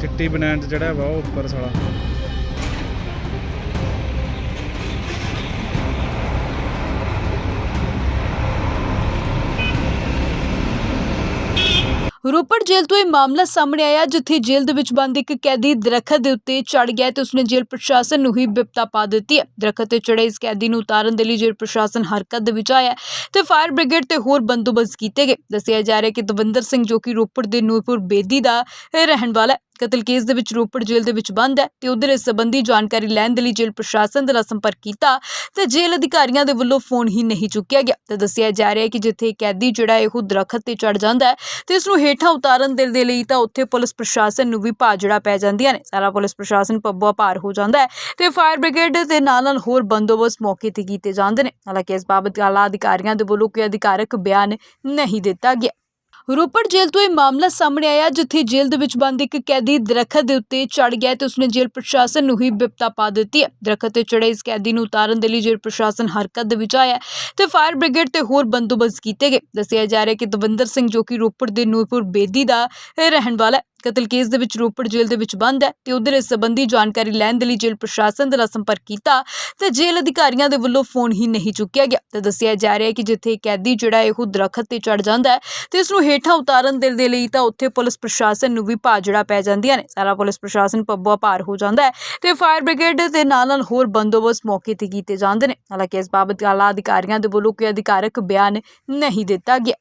ਚਿੱਟੀ ਬਨੈਣ 'ਚ ਜਿਹੜਾ ਵਾ ਉਹ ਉੱਪਰ ਸਾਲਾ। ਰੋਪੜ ਜੇਲ੍ਹ ਤੋਂ ਇਹ ਮਾਮਲਾ ਸਾਹਮਣੇ ਆਇਆ, ਜਿੱਥੇ ਜੇਲ੍ਹ ਦੇ ਵਿੱਚ ਬੰਦ ਇੱਕ ਕੈਦੀ ਦਰਖਤ ਦੇ ਉੱਤੇ ਚੜ ਗਿਆ ਤੇ ਉਸਨੇ ਜੇਲ੍ਹ ਪ੍ਰਸ਼ਾਸਨ ਨੂੰ ਹੀ ਬਿਪਤਾ ਪਾ ਦਿੱਤੀ ਹੈ। ਦਰਖਤ ਤੇ ਚੜੇ ਇਸ ਕੈਦੀ ਨੂੰ ਉਤਾਰਨ ਦੇ ਲਈ ਜੇਲ੍ਹ ਪ੍ਰਸ਼ਾਸਨ ਹਰਕਤ ਦੇ ਵਿੱਚ ਆਇਆ ਤੇ ਫਾਇਰ ਬ੍ਰਿਗੇਡ ਤੇ ਹੋਰ ਬੰਦੋਬਸਤ ਕੀਤੇ ਗਏ। ਦੱਸਿਆ ਜਾ ਰਿਹਾ ਕਿ ਦਵਿੰਦਰ ਸਿੰਘ ਜੋ ਕਿ ਰੋਪੜ ਦੇ ਨੂਰਪੁਰ ਬੇਦੀ ਦਾ ਰਹਿਣ ਵਾਲਾ ਹੈ। ਕਤਲ ਕੇਸ ਦੇ ਵਿੱਚ ਰੋਪੜ ਜੇਲ੍ਹ ਦੇ ਵਿੱਚ ਬੰਦ ਹੈ ਤੇ ਉਧਰ ਇਸ ਸੰਬੰਧੀ ਜਾਣਕਾਰੀ ਲੈਣ ਦੇ ਲਈ ਜੇਲ੍ਹ ਪ੍ਰਸ਼ਾਸਨ ਦੇ ਨਾਲ ਸੰਪਰਕ ਕੀਤਾ ਤੇ ਜੇਲ੍ਹ ਅਧਿਕਾਰੀਆਂ ਦੇ ਵੱਲੋਂ ਫੋਨ ਹੀ ਨਹੀਂ ਚੁੱਕਿਆ ਗਿਆ। ਤੇ ਦੱਸਿਆ ਜਾ ਰਿਹਾ ਹੈ ਕਿ ਜਿੱਥੇ ਕੈਦੀ ਜਿਹੜਾ ਹੈ ਦਰਖਤ ਤੇ ਚੜ ਜਾਂਦਾ ਹੈ ਤੇ ਇਸ ਨੂੰ ਹੇਠਾਂ ਉਤਾਰਨ ਦੇ ਦੇ ਲਈ ਤਾਂ ਉੱਥੇ ਪੁਲਿਸ ਪ੍ਰਸ਼ਾਸਨ ਨੂੰ ਵੀ ਭਾਜੜਾ ਪੈ ਜਾਂਦੀਆਂ ਨੇ। ਸਾਰਾ ਪੁਲਿਸ ਪ੍ਰਸ਼ਾਸਨ ਪੱਬਾ ਭਾਰ ਹੋ ਜਾਂਦਾ ਹੈ ਤੇ ਫਾਇਰ ਬ੍ਰਿਗੇਡ ਦੇ ਨਾਲ ਨਾਲ ਹੋਰ ਬੰਦੋਬਸਤ ਮੌਕੇ ਤੇ ਕੀਤੇ ਜਾਂਦੇ ਨੇ। ਹਾਲਾਂਕਿ ਇਸ ਬਾਬਤ ਆਲਾ ਅਧਿਕਾਰੀਆਂ ਦੇ ਵੱਲੋਂ ਕੋਈ ਅਧਿਕਾਰਕ ਬਿਆਨ ਨਹੀਂ ਦਿੱਤਾ ਗਿਆ। ਰੋਪੜ ਜੇਲ੍ਹ ਤੋਂ ਇਹ ਮਾਮਲਾ ਸਾਹਮਣੇ ਆਇਆ, ਜਿੱਥੇ ਜੇਲ੍ਹ ਦੇ ਵਿੱਚ ਬੰਦ ਇੱਕ ਕੈਦੀ ਦਰਖਤ ਦੇ ਉੱਤੇ ਚੜ ਗਿਆ ਤੇ ਉਸਨੇ ਜੇਲ੍ਹ ਪ੍ਰਸ਼ਾਸਨ ਨੂੰ ਹੀ ਬਿਪਤਾ ਪਾ ਦਿੱਤੀ ਹੈ। ਦਰਖਤ ਤੇ ਚੜੇ ਇਸ ਕੈਦੀ ਨੂੰ ਉਤਾਰਨ ਦੇ ਲਈ ਜੇਲ੍ਹ ਪ੍ਰਸ਼ਾਸਨ ਹਰਕਤ ਦੇ ਵਿੱਚ ਆਇਆ ਤੇ ਫਾਇਰ ਬ੍ਰਿਗੇਡ ਤੇ ਹੋਰ ਬੰਦੋਬਸਤ ਕੀਤੇ ਗਏ। ਦੱਸਿਆ ਜਾ ਰਿਹਾ ਕਿ ਦਵਿੰਦਰ ਸਿੰਘ ਜੋ ਕਿ ਰੋਪੜ ਦੇ ਨੂਰਪੁਰ ਬੇਦੀ ਦਾ ਰਹਿਣ ਵਾਲਾ ਹੈ ਕਤਲ ਕੇਸ ਦੇ ਵਿੱਚ ਰੋਪੜ ਜੇਲ੍ਹ ਦੇ ਵਿੱਚ ਬੰਦ ਹੈ ਤੇ ਉਧਰ ਇਸ ਸੰਬੰਧੀ ਜਾਣਕਾਰੀ ਲੈਣ ਦੇ ਲਈ ਜੇਲ੍ਹ ਪ੍ਰਸ਼ਾਸਨ ਦੇ ਨਾਲ ਸੰਪਰਕ ਕੀਤਾ ਤੇ ਜੇਲ੍ਹ ਅਧਿਕਾਰੀਆਂ ਦੇ ਵੱਲੋਂ ਫੋਨ ਹੀ ਨਹੀਂ ਚੁੱਕਿਆ ਗਿਆ। ਤੇ ਦੱਸਿਆ ਜਾ ਰਿਹਾ ਹੈ ਕਿ ਜਿੱਥੇ ਕੈਦੀ ਜਿਹੜਾ ਹੈ ਉਹ ਦਰਖਤ ਤੇ ਚੜ ਜਾਂਦਾ ਹੈ ਤੇ ਇਸ ਨੂੰ ਹੇਠਾਂ ਉਤਾਰਨ ਦੇ ਦੇ ਲਈ ਤਾਂ ਉੱਥੇ ਪੁਲਿਸ ਪ੍ਰਸ਼ਾਸਨ ਨੂੰ ਵੀ ਭਾਜੜਾ ਪੈ ਜਾਂਦੀਆਂ ਨੇ। ਸਾਰਾ ਪੁਲਿਸ ਪ੍ਰਸ਼ਾਸਨ ਪੱਬਾ ਭਾਰ ਹੋ ਜਾਂਦਾ ਹੈ ਤੇ ਫਾਇਰ ਬ੍ਰਿਗੇਡ ਦੇ ਨਾਲ ਨਾਲ ਹੋਰ ਬੰਦੋਬਸਤ ਮੌਕੇ ਤੇ ਕੀਤੇ ਜਾਂਦੇ ਨੇ। ਹਾਲਾਂਕਿ ਇਸ ਬਾਬਤ ਆਲਾ ਅਧਿਕਾਰੀਆਂ ਦੇ ਵੱਲੋਂ ਕੋਈ ਅਧਿਕਾਰਕ ਬਿਆਨ ਨਹੀਂ ਦਿੱਤਾ ਗਿਆ।